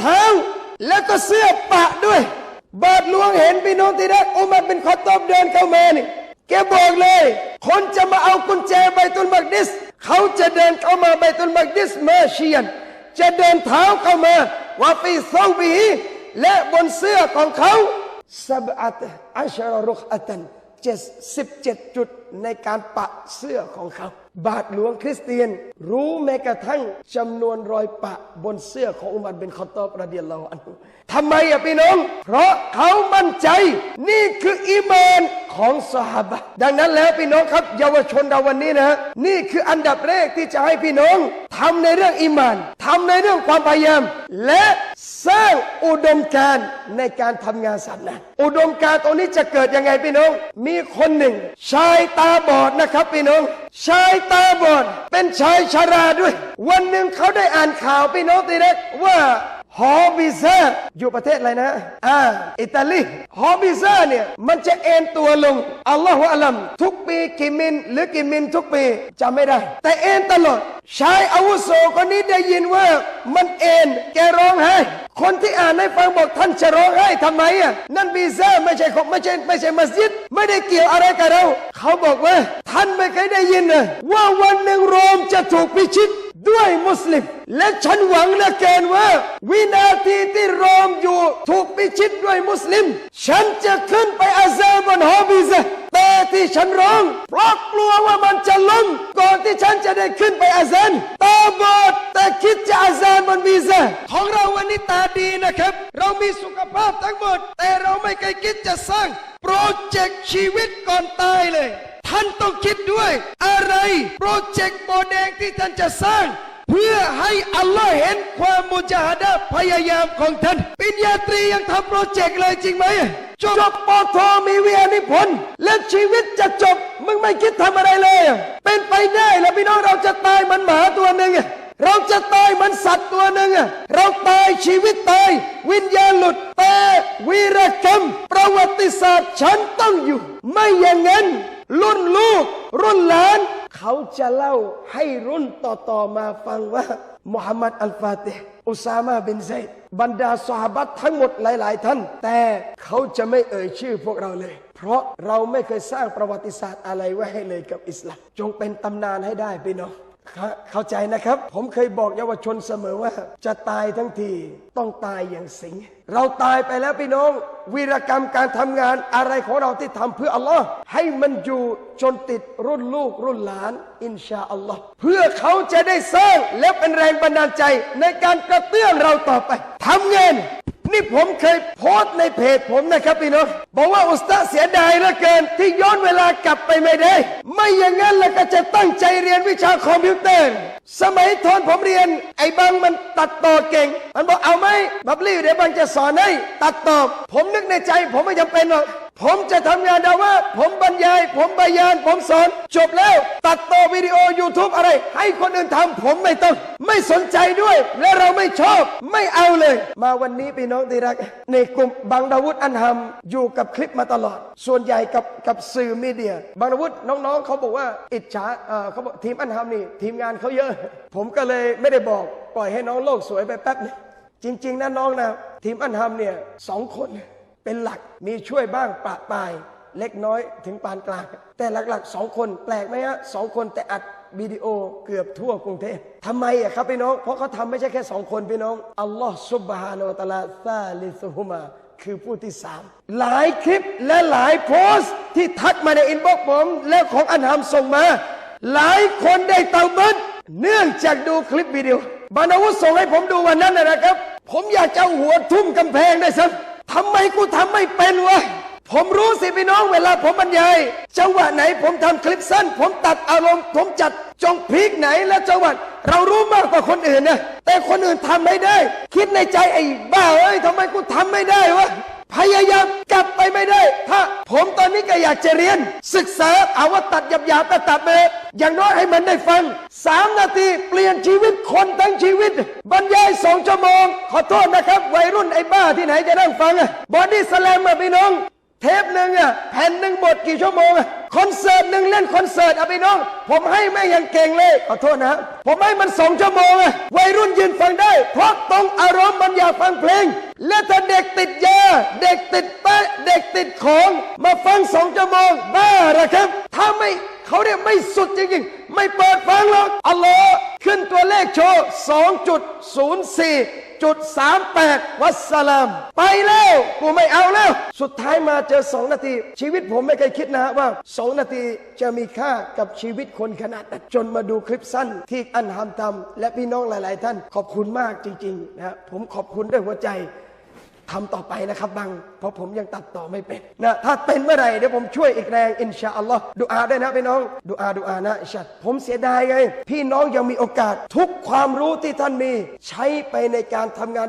เท้า แล้วก็เสื้อปะด้วย บาทหลวงเห็นพี่น้องที่รักอุมัรเป็นขอตอบเดินเข้ามานี่แกบอกเลย คนจะมาเอากุญแจไบตุลมักดิส เขาจะเดินเข้ามาไบตุลมักดิสเมเชียน จะเดินเท้าเข้ามาว่าฟีซอบีและบนเสื้อของเขาสับอัตอัชรรุกอัตันเจ็ดสิบเจ็ดจุดในการปะเสื้อของเขา บาทหลวงคริสเตียน รู้แม้กระทั่งจำนวนรอยปะบนเสื้อของอุมัรเป็นคอตตอบระเดิยัลลอฮุอันทำไมอะพี่น้อง เพราะเขามั่นใจ นี่คืออีมานของสหบะดังนั้นแล้วพี่น้องครับ เยาวชนเราวันนี้นะฮะนี่คืออันดับแรกที่จะให้พี่น้องทำในเรื่องอีมานทำในเรื่องความพยายาม และ สร้างอุดมการณ์ในการทำงานศาสนาอุดมการณ์ตรงนี้จะเกิดยังไงพี่น้อง มีคนหนึ่ง ชายตาบอดนะครับพี่น้อง ชายตาบอด เป็นชายชราด้วย วันหนึ่งเขาได้อ่านข่าวพี่น้องตีเล็กว่า ฮอบิเซอร์อยู่ประเทศอะไรนะอ่าอิตาลีฮอบิเซอร์เนี่ยมันจะเอ็นตัวลงอัลลอฮฺอัลลัมทุกปีกี่มิลหรือกี่มิลทุกปีจำไม่ได้ แต่เอ็นตลอดชายอาวุโสคนนี้ได้ยินว่ามันเอ็นแกร้องไห้คนที่อ่านให้ฟังบอกท่านจะร้องไห้ทำไมอะนั่นบีเซอร์ไม่ใช่ของไม่ใช่ไม่ใช่มัสยิด ไม่ได้เกี่ยวอะไรกับเรา เขาบอกว่า ท่านไม่เคยได้ยินนะว่าวันหนึ่งโรมจะถูกพิชิต วยมุสลิม และฉันหวังเหลือเกินว่า วินาทีที่โรมอยู่ ถูกพิชิตด้วยมุสลิม ฉันจะขึ้นไปอาซาบนฮอบิซะแต่ที่ฉันร้อง เพราะกลัวว่ามันจะล้มก่อนที่ฉันจะได้ขึ้นไปอาซานตาบอดแต่คิดจะอาซานบนบิซะของเราวันนี้ตาดีนะครับ เรามีสุขภาพทั้งหมด แต่เราไม่เคยคิดจะสร้างโปรเจกต์ชีวิตก่อนตายเลย ท่านต้องคิดด้วย อะไรโปรเจกต์โบแดงที่ท่านจะสร้าง เพื่อให้อัลลอฮ์เห็นความมุจาฮดะพยายามของท่านปิญญาตรียังทำโปรเจกต์เลยจริงไหมจบปอโทมีเวิทยนิพนธ์และชีวิตจะจบมึงไม่คิดทำอะไรเลย เป็นไปได้แล้วพี่น้องเราจะตายเหมันหมาตัวหนึ่งเราจะตายเหมันสัตว์ตัวหนึ่งเราตายชีวิตตาย วิญญาณหลุดแต่วีรกรรม ประวัติศาสตร์ฉันต้องอยู่ ไม่อย่างนั้น รุ่นลูก รุ่นหลาน เขาจะเล่าให้รุ่นต่อๆมาฟังว่ามุฮัมมัดอัลฟาติห์อุซามาบินไซดบรรดาสหบัตทั้งหมดหลาย ๆ ท่าน แต่เขาจะไม่เอ่ยชื่อพวกเราเลย เพราะเราไม่เคยสร้างประวัติศาสตร์อะไรไว้ให้เลยกับอิสลามจงเป็นตำนานให้ได้พี่น้อง เข้าใจนะครับ ผมเคยบอกเยาวชนเสมอว่า จะตายทั้งทีต้องตายอย่างสิง เราตายไปแล้วพี่น้อง วีรกรรมการทำงานอะไรของเราที่ทำเพื่ออัลลอฮ์ให้มันอยู่จนติดรุ่นลูกรุ่นหลาน อินชาอัลลอฮ์เพื่อเขาจะได้สร้างและเป็นแรงบันดาลใจในการกระเตื้องเราต่อไปทำงาน นี่ผมเคยโพสต์ในเพจผมนะครับพี่น้องบอกว่าอุสตาเสียดายเหลือเกิน ที่ย้อนเวลากลับไปไม่ได้ ไม่อย่างนั้นแล้วก็จะตั้งใจเรียนวิชาคอมพิวเตอร์ สมัยทอนผมเรียน ไอ้บางมันตัดต่อเก่ง มันบอกเอาไหมบับลี่เดี๋ยวบางจะสอนให้ตัดต่อผมนึกในใจ ผมไม่จำเป็นหรอก ผมจะทำงานดาว่าผมบรรยาย ผมบรรยาน ผมสอน จบแล้ว ตัดต่อวิดีโอ YouTube อะไร ให้คนอื่นทำผมไม่ต้อง ไม่สนใจด้วย และเราไม่ชอบ ไม่เอาเลย มาวันนี้พี่น้องที่รัก ในกลุ่มบางดาวุฒอันฮัมอยู่กับคลิปมาตลอด ส่วนใหญ่กับกับสื่อมีเดีย บางดาวุฒน้องๆเขาบอกว่า อิจฉาเอ่อเขาบอกทีมอันฮัมนี่ ทีมงานเขาเยอะ ผมก็เลยไม่ได้บอก ปล่อยให้น้องโลกสวยไปแป๊บนึงจริง ๆนะน้องนะทีมอันฮัมเนี่ยสองคน เป็นหลักมีช่วยบ้างปะปายเล็กน้อยถึงปานกลาง แต่หลักๆสองคนแปลกไหมฮะสองคนแต่อัดวิดีโอเกือบทั่วกรุงเทพทำไมอะครับพี่น้อง เพราะเขาทำไม่ใช่แค่สองคนพี่น้องอัลลอฮ์ซุบฮานาอัลตะลาซาลิซุฮุมาคือผู้ที่สามหลายคลิปและหลายโพสต์ที่ทักมาในอินบ็อกซ์ผมและของอันหามส่งมา หลายคนได้เตาบัดเนื่องจากดูคลิปวิดีโอบรรณวุฒิส่งให้ผมดูวันนั้นนะครับ ผมอยากจะเอาหัวทุ่มกำแพงได้ซ้ำ ทำไมกูทำไม่เป็นวะผมรู้สิพี่น้องเวลาผมบรรยายจังหวะไหนผมทำคลิปสั้น ผมตัดอารมณ์ ผมจัดจงพีกไหนและจังหวะเรารู้มากกว่าคนอื่นนะแต่คนอื่นทำไม่ได้ คิดในใจไอ้บ้าเอ้ยทำไมกูทำไม่ได้วะพยายามกลับไปไม่ได้ ถ้าผมตอนนี้ก็อยากจะเรียน ศึกษาเอาว่าตัดหยาบๆก็ตัดไปเลย อย่างน้อยให้มันได้ฟังสามนาทีเปลี่ยนชีวิตคนทั้งชีวิต บรรยายสองชั่วโมง ขอโทษนะครับ วัยรุ่นไอ้บ้าที่ไหนจะนั่งฟังอะบอดี้สแลมอะพี่น้อง เทปหนึ่งอะแผ่นหนึ่งบทกี่ชั่วโมงอะคอนเสิร์ตหนึ่งเล่นคอนเสิร์ตอะพี่น้อง ผมให้แม่ยังเก่งเลยขอโทษนะผมให้มันสองชั่วโมงอะวัยรุ่นยืนฟังได้ เพราะตรงอารมณ์มันอยากฟังเพลง และถ้าเด็กติดยาเด็กติดแปะเด็กติดของ มาฟังสองชั่วโมงบ้าเหรอครับถ้าไม่ เขาเนี่ยไม่สุดจริงๆ ไม่เปิดฟังหรอกอัลลอฮ์ขึ้นตัวเลขโชว์2.04จุดสามแปดวัสสลาม ไปแล้ว กูไม่เอาแล้ว สุดท้ายมาเจอสองนาที ชีวิตผมไม่เคยคิดนะฮะว่าสองนาทีจะมีค่ากับชีวิตคนขนาดนั้นจนมาดูคลิปสั้นที่อันฮามทำและพี่น้องหลาย ๆ ท่าน ขอบคุณมากจริง ๆ นะผมขอบคุณด้วยหัวใจ ทำต่อไปนะครับบัง เพราะผมยังตัดต่อไม่เป็นนะถ้าเป็นเมื่อไหร่เดี๋ยวผมช่วยอีกแรงอินชาอัลลอฮ์ดูอาด้วยนะพี่น้องดูอาดูอานะอินชาผมเสียดายไง พี่น้องยังมีโอกาส ทุกความรู้ที่ท่านมี ใช้ไปในการทำงาน